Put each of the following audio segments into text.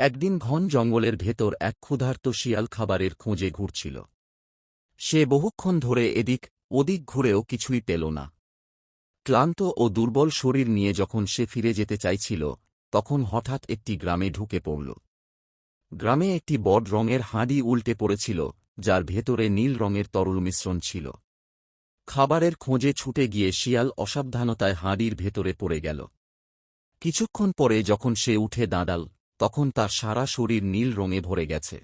একদিন ঘন জঙ্গলের ভেতর এক ক্ষুধার্ত শিয়াল খাবারের খোঁজে ঘুরছিল। সে বহুক্ষণ ধরে এদিক ওদিক ঘুরেও কিছুই পেল না। ক্লান্ত ও দুর্বল শরীর নিয়ে যখন সে ফিরে যেতে চাইছিল, তখন হঠাৎ একটি গ্রামে ঢুকে পড়ল। গ্রামে একটি বড রঙের হাঁড়ি উল্টে পড়েছিল, যার ভেতরে নীল রঙের তরল মিশ্রণ ছিল। খাবারের খোঁজে ছুটে গিয়ে শিয়াল অসাবধানতায় হাঁড়ির ভেতরে পড়ে গেল। কিছুক্ষণ পরে যখন সে উঠে দাঁড়াল তখন তার সারা শরীর নীল রঙে ভরে গেছে।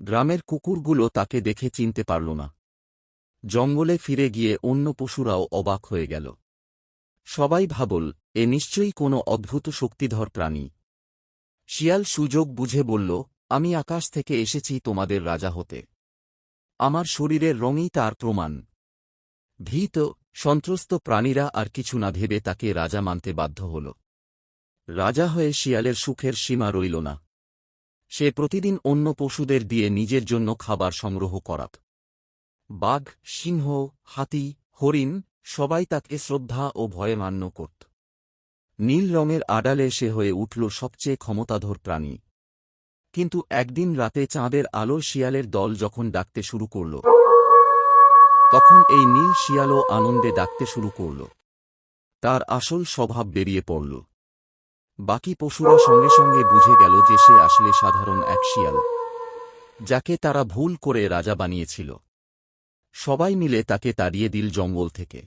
গ্রামের কুকুরগুলো তাকে দেখে চিনতে পারল না। জঙ্গলে ফিরে গিয়ে অন্য পশুরাও অবাক হয়ে গেল। সবাই ভাবল, এ নিশ্চয়ই কোনো অদ্ভুত শক্তিধর প্রাণী। শিয়াল সুযোগ বুঝে বলল, আমি আকাশ থেকে এসেছি তোমাদের রাজা হতে। আমার শরীরের রঙই তার প্রমাণ। ভীত, সন্ত্রস্ত প্রাণীরা আর কিছু না ভেবে তাকে রাজা মানতে বাধ্য হল। রাজা হয়ে শিয়ালের সুখের সীমা রইল না। সে প্রতিদিন অন্য পশুদের দিয়ে নিজের জন্য খাবার সংগ্রহ করাত। বাঘ, সিংহ, হাতি, হরিণ, সবাই তাকে শ্রদ্ধা ও ভয়ে মান্য করত। নীল রঙের আড়ালে সে হয়ে উঠল সবচেয়ে ক্ষমতাধর প্রাণী। কিন্তু একদিন রাতে চাঁদের আলো শিয়ালের দল যখন ডাকতে শুরু করল, তখন এই নীল শিয়ালও আনন্দে ডাকতে শুরু করল। তার আসল স্বভাব বেরিয়ে পড়ল। বাকি পশুরা সঙ্গে সঙ্গে বুঝে গেল যে সে আসলে সাধারণ এক শিয়াল, যাকে তারা ভুল করে রাজা বানিয়েছিল। সবাই মিলে তাকে তাড়িয়ে দিল জঙ্গল থেকে।